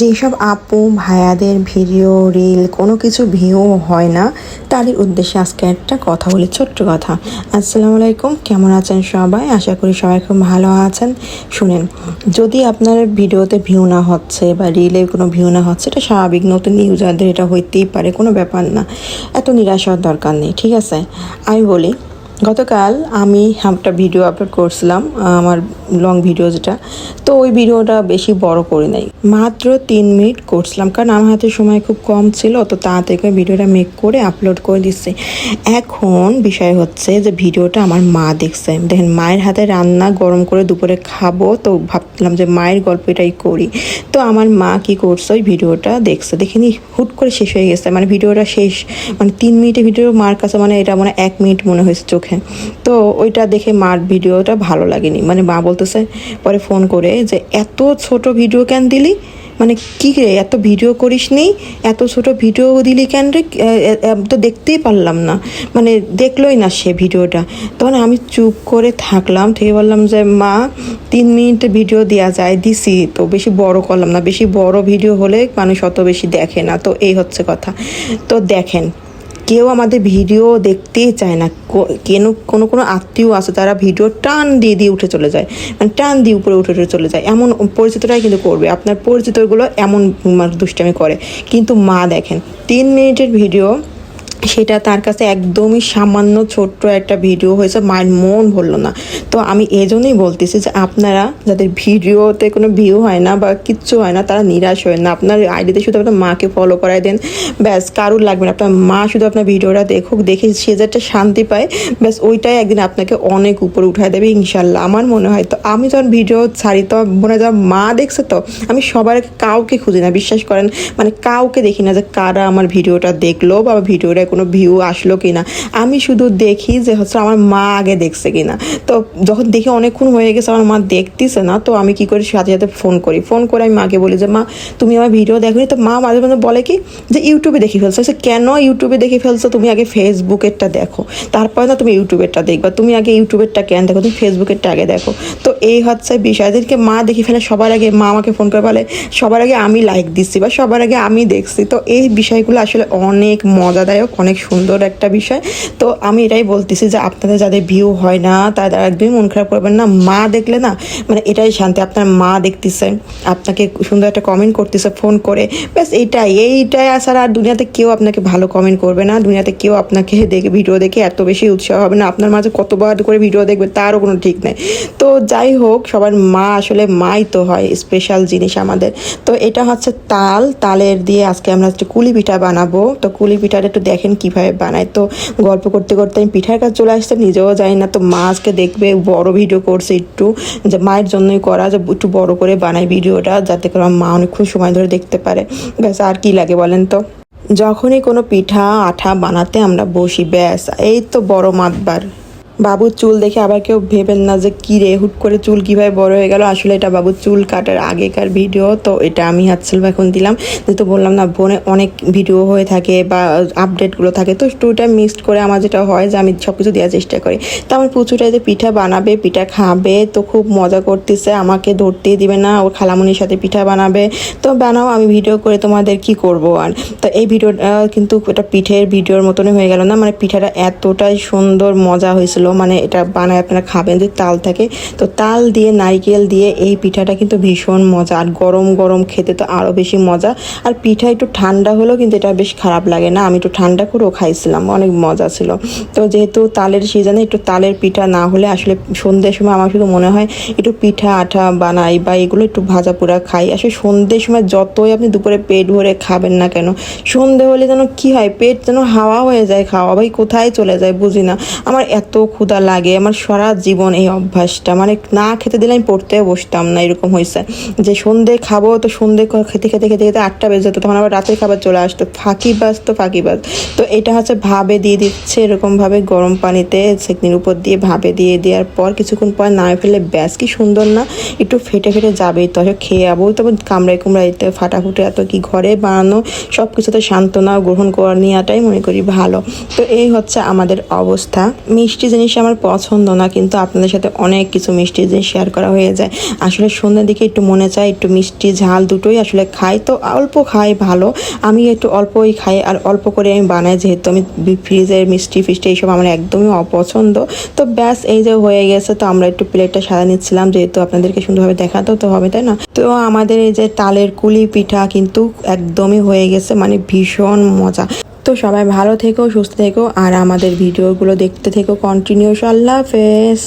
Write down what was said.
যেসব আপু, ভাইয়াদের ভিডিও, রিল কোনো কিছু ভিউ হয় না তাদের উদ্দেশ্যে আজকে একটা কথা বলি, ছোট্ট কথা। আসসালামু আলাইকুম, কেমন আছেন সবাই? আশা করি সবাই খুব ভালো আছেন। শুনেন, যদি আপনার ভিডিওতে ভিউ না হচ্ছে বা রিলে কোনো ভিউ না হচ্ছে, এটা স্বাভাবিক, নতুন ইউজারদের এটা হইতেই পারে, কোনো ব্যাপার না। এত নিরাশ হওয়ার দরকার নেই, ঠিক আছে? আমি বলি গতকাল আমি একটা ভিডিও আপলোড করছিলাম আমার লং ভিডিও যেটা। তো ওই ভিডিওটা বেশি বড় করে নাই। মাত্র তিন মিনিট করছিলাম, কারণ আমার হাতে সময় খুব কম ছিল, তো তাড়াতাড়ি করে ভিডিওটা মেক করে আপলোড করে দিচ্ছে। এখন বিষয় হচ্ছে যে ভিডিওটা আমার মা দেখছে। দেখেন, মায়ের হাতে রান্না গরম করে দুপুরে খাব, তো ভাবলাম যে মায়ের গল্প এটাই করি। তো আমার মা কি করছে, ওই ভিডিওটা দেখছে। দেখিনি হুট করে শেষ হয়ে গেছে। মানে ভিডিওটা শেষ মানে তিন মিনিটের ভিডিও মার কাছে মানে এটা মানে এক মিনিট মনে হয়েছে চোখে। তো ওইটা দেখে মার ভিডিওটা ভালো লাগেনি। মানে মা বলতেছে, পরে ফোন করে যে, এত ছোট ভিডিও কেন দিলি? মানে কি রে, এত ভিডিও করিস নি? এত ছোট ভিডিও দিলি কেন রে? তো দেখতেই পারলাম না। মানে দেখলোই না সে ভিডিওটা। তখন আমি চুপ করে থাকলাম, থেকে বললাম যে, মা, তিন মিনিটের ভিডিও দেওয়া যায়, দিছি। তো বেশি বড় করলাম না, বেশি বড় ভিডিও হলে মানুষ অত বেশি দেখে না। তো এই হচ্ছে কথা। তো দেখেন কেউ আমাদের ভিডিও দেখতেই চায় না। কেন, কোনো কোনো আত্মীয় আসে তারা ভিডিও টান দিয়ে দিয়ে উঠে চলে যায়। মানে টান দিয়ে উপরে উঠে উঠে চলে যায়। এমন পরিচিতরাই কিন্তু করবে। আপনার পরিচিতগুলো এমন মানে দুষ্টামি করে। কিন্তু মা দেখেন, তিন মিনিটের ভিডিও সেটা তার কাছে একদমই সামান্য ছোট্ট একটা ভিডিও হয়েছে, মায়ের মন ভরলো না। তো আমি এই জন্যই বলতেছি যে আপনারা যাদের ভিডিওতে কোনো ভিউ হয় না বা কিচ্ছু হয় না, তারা নিরাশ হয় না। আপনার আইডিতে শুধু আপনার মাকে ফলো করাই দেন। ব্যাস, কারুর লাগবে না। আপনার মা শুধু আপনার ভিডিওটা দেখুক, দেখে সে যে একটা শান্তি পায়, ব্যাস ওইটাই একদিন আপনাকে অনেক উপরে উঠায় দেবে ইনশাল্লাহ আমার মনে হয় তো, আমি যখন ভিডিও ছাড়ি, তো মনে যা মা দেখছে তো, আমি সবার কাউকে খুঁজি না। বিশ্বাস করেন মানে কাউকে দেখি না যে কারা আমার ভিডিওটা দেখল বা ভিডিওটা কোনো ভিউ আসলো কি না আমি শুধু দেখি যে হচ্ছে আমার মা আগে দেখছে কি না তো যখন দেখি অনেকক্ষণ হয়ে গেছে, আমার মা দেখতেছে না, তো আমি কি করি? সাথে সাথে ফোন করি। ফোন করে আমি মাকে বলি যে, মা, তুমি আমার ভিডিও দেখোনি? তো মা মাঝে মাঝে বলে কি যে ইউটিউবে দেখে ফেলছো। সে কেন ইউটিউবে দেখে ফেলছো? তুমি আগে ফেসবুকেরটা দেখো। তারপরে না তুমি ইউটিউবেরটা দেখবা। তুমি আগে ইউটিউবেরটা কেন দেখো? তুমি ফেসবুকেরটা আগে দেখো। তো এই হচ্ছে বিষয়। এদেরকে মা দেখে ফেলে, সবার আগে মা আমাকে ফোন করে বলে, সবার আগে আমি লাইক দিচ্ছি বা সবার আগে আমি দেখছি। তো এই বিষয়গুলো আসলে অনেক মজাদায়ক। অনেক সুন্দর একটা বিষয়। তো আমি এটাই বলতেছি যে আপনাদের যাদের ভিউ হয় না, তারা একদমই মন খারাপ করবেন না। মা দেখলে না মানে এটাই শান্তি, আপনার মা দেখতেছে, আপনাকে সুন্দর একটা কমেন্ট করতেছে ফোন করে। ব্যাস, এইটাই এইটাই আসার আর দুনিয়াতে কেউ আপনাকে ভালো কমেন্ট করবে না। দুনিয়াতে কেউ আপনাকে দেখে ভিডিও দেখে এত বেশি উৎসাহ হবে না। আপনার মাঝে কতবার করে ভিডিও দেখবে তারও কোনো ঠিক নেই। তো যাই হোক, সবার মা আসলে মাই তো হয় স্পেশাল জিনিস আমাদের। তো এটা হচ্ছে তাল, তালের দিয়ে আজকে আমরা একটু কুলি পিঠা বানাবো। তো কুলি পিঠাটা একটু দেখেন কীভাবে বানায়। তো গল্প করতে করতে আমি পিঠার কাজ চলে আসতে নিজেও জানি না। তো মা আজকে দেখবে, বড় ভিডিও করছে একটু। যে মায়ের জন্যই করা, যে একটু বড় করে বানাই ভিডিওটা, যাতে করে আমার মা অনেকক্ষণ সময় ধরে দেখতে পারে। ব্যাস, আর কি লাগে বলেন তো? যখনই কোনো পিঠা, আঠা বানাতে আমরা বসি, ব্যাস, এই তো বড় মাতবার। বাবুর চুল দেখে আবার কেউ ভেবেন না যে কী রে, হুট করে চুল কীভাবে বড় হয়ে গেল? আসলে এটা বাবুর চুল কাটার আগেকার ভিডিও, তো এটা আমি হাতসেল এখন দিলাম। যেহেতু বললাম না, বোনে অনেক ভিডিও হয়ে থাকে বা আপডেটগুলো থাকে, তো টুটা মিক্সড করে আমার যেটা হয় যে আমি সব কিছু দেওয়ার চেষ্টা করি। তো আমার পুচুটা যে পিঠা বানাবে, পিঠা খাবে, তো খুব মজা করতেছে। আমাকে ধরতেই দিবে না, ওর খালামুনির সাথে পিঠা বানাবে। তো বানাও, আমি ভিডিও করে তোমাদের কি করব আর। তো এই ভিডিওটা কিন্তু এটা পিঠের ভিডিওর মতনই হয়ে গেল না? মানে পিঠাটা এতটাই সুন্দর, মজা হয়েছিল মানে এটা বানায় আপনারা খাবেন যদি তাল থাকে। তো তাল দিয়ে, নারকেল দিয়ে এই পিঠাটা কিন্তু ভীষণ মজা। আর গরম গরম খেতে তো আরও বেশি মজা। আর পিঠা একটু ঠান্ডা হলেও কিন্তু এটা বেশ খারাপ লাগে না। আমি একটু ঠান্ডা করেও খাইছিলাম, অনেক মজা ছিল। তো যেহেতু তালের সিজনে একটু তালের পিঠা না হলে আসলে সন্ধ্যের সময় আমার শুধু মনে হয় একটু পিঠা, আঠা বানাই বা এগুলো একটু ভাজা পোড়া খাই। আসলে সন্ধ্যের সময় যতই আপনি দুপুরে পেট ভরে খাবেন না কেন সন্ধে হলে যেন কি হয়, পেট যেন হাওয়া হয়ে যায় খাওয়া ভাই কোথায় চলে যায় বুঝি না। আমার এত ক্ষুধা লাগে, আমার সারা জীবন এই অভ্যাসটা। মানে না খেতে দিলে আমি পড়তে বসতাম না, এরকম হয়েছে। যে সন্ধে খাব, তো সন্ধে খেতে খেতে খেতে খেতে আটটা বেজে যেত, তখন আবার রাতের খাবার চলে আসতো। ফাঁকিবাজ তো ফাঁকিবাজ। তো এটা হচ্ছে ভাবে দিয়ে দিচ্ছে, এরকমভাবে গরম পানিতে সেকনির উপর দিয়ে ভাবে দিয়ে দেওয়ার পর কিছুক্ষণ পর নামে ফেলে ব্যাস, কি সুন্দর না? একটু ফেটে ফেটে যাবেই তো। আসলে খেয়ে যাব তবে কামড়ায় কুমড়াইতে ফাটাফুটে এত কি ঘরে বানানো সব কিছুতে সান্ত্বনা গ্রহণ করে নেওয়াটাই মনে করি ভালো। তো এই হচ্ছে আমাদের অবস্থা। মিষ্টি জিনিস জিনিস আমার পছন্দ না, কিন্তু আপনাদের সাথে অনেক কিছু মিষ্টি জিনিস শেয়ার করা হয়ে যায়। আসলে সন্ধ্যার দিকে একটু মনে চায় একটু মিষ্টি ঝাল দুটোই আসলে খাই, তো অল্প খাই ভালো। আমি একটু অল্পই খাই আর অল্প করে আমি বানাই, যেহেতু আমি ফ্রিজের মিষ্টি ফিষ্টি এইসব আমার একদমই অপছন্দ। তো ব্যাস, এই যে হয়ে গেছে, তো আমরা একটু প্লেটটা সাজা নিচ্ছিলাম, যেহেতু আপনাদেরকে সুন্দরভাবে দেখাতেও তো হবে, তাই না? তো আমাদের এই যে তালের কুলি পিঠা কিন্তু একদমই হয়ে গেছে মানে ভীষণ মজা। তো সবাই ভালো থেকো সুস্থ থেকো আর আমাদের ভিডিওগুলো দেখতে থেকো কন্টিনিউস আল্লাহ হাফেজ।